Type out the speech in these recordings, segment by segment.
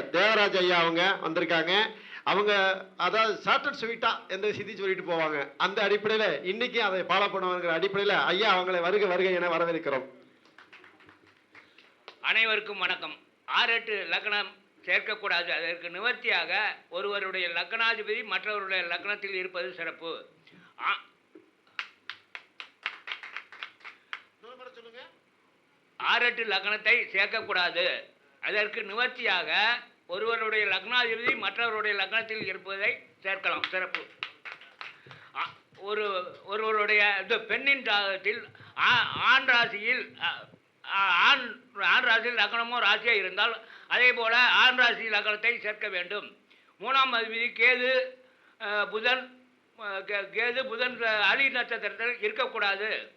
தேவராஜ் ஐயா அவங்க வந்திருக்காங்க. அவங்க அதாவது ஷார்ட் அண்ட் ஸ்வீட்டா எந்த விஷயத்தையும் சொல்லிட்டு போவாங்க. அந்த அடிப்படையில் இன்னைக்கு அதை ஃபாலோ பண்ணுவாங்கிற அடிப்படையில் ஐயா அவங்களை வருக வருக என வரவேற்கிறோம். அனைவருக்கும் வணக்கம். ஆறு எட்டு லக்னம் சேர்க்கக்கூடாது அதற்கு நிவர்த்தியாக ஒருவருடைய லக்னாதிபதி மற்றவருடைய லக்னத்தில் இருப்பது சிறப்பு. ஆறு எட்டு லக்னத்தை சேர்க்கக்கூடாது. அதற்கு நிவர்த்தியாக ஒருவருடைய லக்னாதிபதி மற்றவருடைய லக்னத்தில் இருப்பதை சேர்க்கலாம். சிறப்பு. ஒரு ஒருவருடைய இது பெண்ணின் ஜாதகத்தில் ஆ- ஆண் ராசியில் ஆண் ஆண் ராசியில் லக்னமோ ராசியாக இருந்தால் அதே போல் ஆண் ராசி லக்னத்தை சேர்க்க வேண்டும். மூணாம் அதிபதி கேது புதன் கேது புதன் அலி நட்சத்திரத்தில் இருக்கக்கூடாது.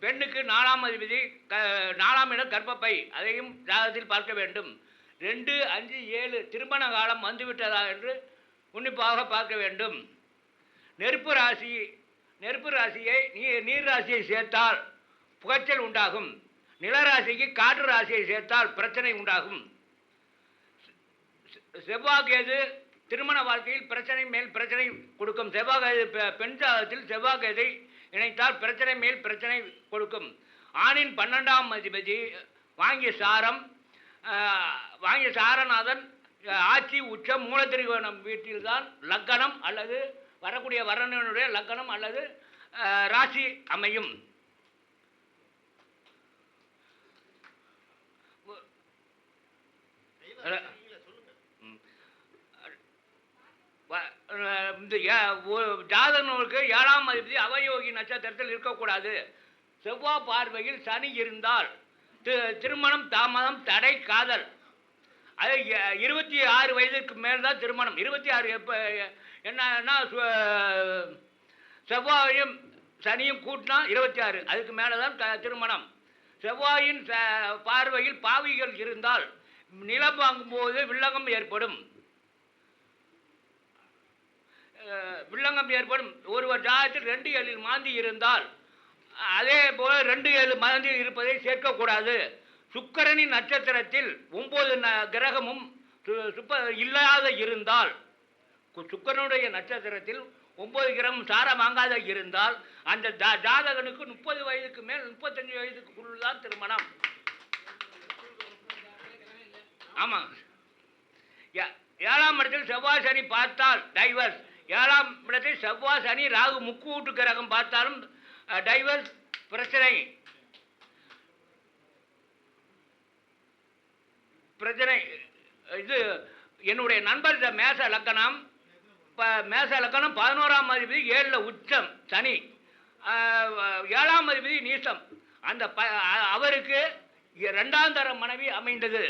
பெண்ணுக்கு நாலாம் அதிபதி க நாலாம் இடம் கர்ப்பப்பை. அதையும் ஜாதகத்தில் பார்க்க வேண்டும். ரெண்டு அஞ்சு ஏழு திருமண காலம் வந்துவிட்டதா என்று உன்னிப்பாக பார்க்க வேண்டும். நெருப்பு ராசி நெருப்பு ராசியை நீ நீர் ராசியை சேர்த்தால் புகைச்சல் உண்டாகும். நிலராசிக்கு காற்று ராசியை சேர்த்தால் பிரச்சனை உண்டாகும். செ- செவ்வாய்க்கேது திருமண வாழ்க்கையில் பிரச்சனை மேல் பிரச்சனை கொடுக்கும். செவ்வாய் பெண் ஜாதகத்தில் செவ்வாய்கதை இணைத்தால் பிரச்சனை மேல் பிரச்சனை கொடுக்கும். ஆணின் பன்னெண்டாம் அதிபதி வாங்கிய சாரம் வாங்கிய சாரநாதன் ஆட்சி உச்சம் மூலத்திரிகோணம் வீட்டில்தான் லக்கணம் அல்லது வரக்கூடிய வரனுடைய லக்கணம் அல்லது ராசி அமையும். ஜாதகனுக்கு ஏழாம் அதிபதி அவயோகி நட்சத்திரத்தில் இருக்கக்கூடாது. செவ்வாய் பார்வையில் சனி இருந்தால் தி- திருமணம் தாமதம் தடை காதல். அது எ- இருபத்தி ஆறு வயதுக்கு மேல் தான் திருமணம். இருபத்தி ஆறு எப்போ என்னன்னா சு- செவ்வாயும் சனியும் கூட்டினா இருபத்தி ஆறு. அதுக்கு மேலே தான் திருமணம். செவ்வாயின் ச- பார்வையில் பாவிகள் இருந்தால் நிலம் வாங்கும்போது வில்லகம் ஏற்படும். வில்லங்கம் ஏற்படும் ஒருவர் ஜாதகத்தில் ரெண்டு ஏழில் மாந்தி இருந்தால் அதே போல ரெண்டு ஏழு மாந்தி இருப்பதை சேர்க்கக்கூடாது. சுக்கிரனின் நட்சத்திரத்தில் ஒம்பது ந- கிரகமும் சு- சுப்ப இல்லாத இருந்தால் சுக்கரனுடைய சுக்கிரனுடைய நட்சத்திரத்தில் ஒம்பது கிரகம் சாரம் வாங்காத இருந்தால் அந்த ஜா- ஜாதகனுக்கு முப்பது வயதுக்கு மேல் முப்பத்தஞ்சு வயதுக்குள் தான் திருமணம். ஆமாம் ஏ- ஏழாம் இடத்தில் செவ்வாய் சனி பார்த்தால் டைவர்ஸ். ஏழாம் இடத்தில் செவ்வாய் சனி ராகு முக்கூட்டு கிரகம் பார்த்தாலும் டைவர்ஸ் பிரச்சனை. பிரச்சனை இது என்னுடைய நண்பர் மேச லக்கணம். இப்போ மேச லக்கணம் பதினோராம் அதிபதி ஏழில் உச்சம் சனி. ஏழாம் அதிபதி நீசம். அந்த ப அவருக்கு ரெண்டாம் தர மனைவி அமைந்தது.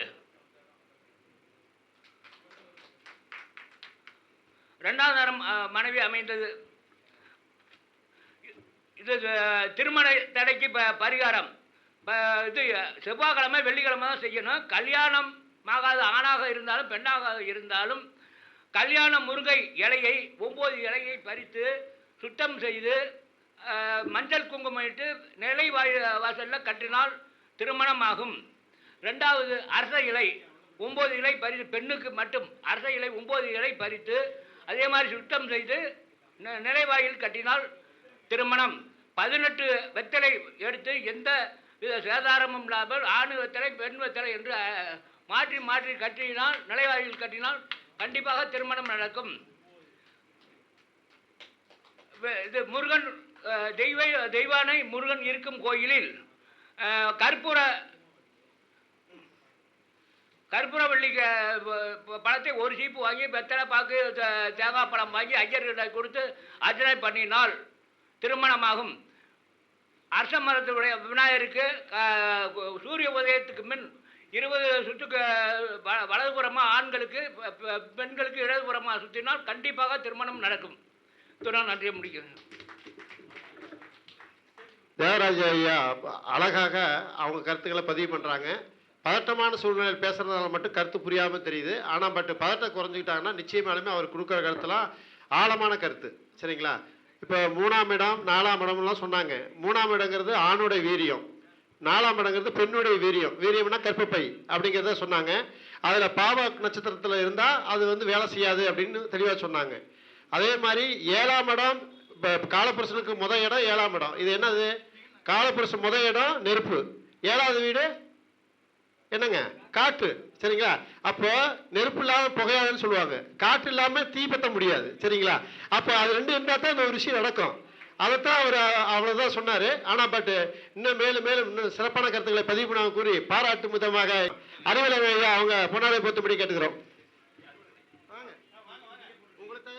ரெண்டாவது நேரம் மனைவி அமைந்தது. இது திருமண தடைக்கு ப- பரிகாரம். ப- இது செவ்வாய்க்கிழமை வெள்ளிக்கிழமை தான் செய்யணும். கல்யாணம் ஆகாத ஆணாக இருந்தாலும் பெண்ணாக இருந்தாலும் கல்யாண முருங்கை இலையை ஒம்பது இலையை பறித்து சுத்தம் செய்து மஞ்சள் குங்குமமிட்டு நிலை வாய் வாசலில் கட்டினால் திருமணம் ஆகும் ரெண்டாவது அரச இலை ஒம்பது இலை பறித்து பெண்ணுக்கு மட்டும் அரச இலை ஒம்பது இலை பறித்து அதே மாதிரி சுத்தம் செய்து நிலைவாயில் கட்டினால் திருமணம். பதினெட்டு வெத்தலை எடுத்து எந்த வித சேதாரமும் இல்லாமல் ஆண் வெத்தலை பெண் வெத்தலை என்று மாற்றி மாற்றி கட்டினால் நிலைவாயில் கட்டினால் கண்டிப்பாக திருமணம் நடக்கும். இது முருகன் தெய்வ தெய்வானை முருகன் இருக்கும் கோயிலில் கற்பூர கற்பூரவள்ளி பழத்தை ஒரு சீப்பு வாங்கி வெத்தலை பாக்கு தேங்காய் பழம் வாங்கி ஐயர்கிட்ட கொடுத்து அர்ச்சனை பண்ணினால் திருமணமாகும். அரச மரத்துடைய விநாயகருக்கு சூரிய உதயத்துக்கு முன் இருபது சுற்றுக்கு வ- வலதுபுறமாக ஆண்களுக்கு பெண்களுக்கு இடதுபுறமாக சுற்றினால் கண்டிப்பாக திருமணம் நடக்கும். துணை நன்றியை முடிக்கிறேன். தேவராஜ ஐயா அழகாக அவங்க கருத்துக்களை பதிவு பண்ணுறாங்க பதட்டமான சூழ்நிலையில் பேசுறதுனால மட்டும் கருத்து புரியாமல் தெரியுது. ஆனால் பட் பதட்டம் குறைஞ்சிக்கிட்டாங்கன்னா நிச்சயமாலுமே அவர் கொடுக்குற கருத்துலாம் ஆழமான கருத்து. சரிங்களா? இப்போ மூணாம் இடம் நாலாம் இடம்லாம் சொன்னாங்க. மூணாம் இடங்கிறது ஆணுடைய வீரியம். நாலாம் இடங்கிறது பெண்ணுடைய வீரியம். வீரியம்னா கற்பப்பை அப்படிங்கிறத சொன்னாங்க. அதில் பாவ நட்சத்திரத்தில் இருந்தால் அது வந்து வேலை செய்யாது அப்படின்னு தெளிவாக சொன்னாங்க. அதே மாதிரி ஏழாம் இடம் இப்போ காலப்புருஷனுக்கு முத இடம் ஏழாம் இடம். இது என்னது? காலப்புருஷன் முத இடம் நெருப்பு. ஏழாவது வீடு? என்னங்க? காற்று. சரிங்களா? அப்போ நெருப்பு இல்லாம புகையாதுன்னு சொல்லுவாங்க. காற்று இல்லாம தீ பத்த முடியாது. சரிங்களா? அப்போ அது ரெண்டு இருந்தால் தான் இந்த ஒரு விஷயம் நடக்கும். அதைத்தான் அவர் அவ்வளோதான் சொன்னார். ஆனால் பட் இன்னும் மேலும் மேலும் இன்னும் சிறப்பான கருத்துக்களை பதிவு பண்ண கூறி பாராட்டு விதமாக அறிவியல் அவங்க பொன்னாடை பொத்துப்படி கேட்டுக்கிறோம். உங்களுக்கு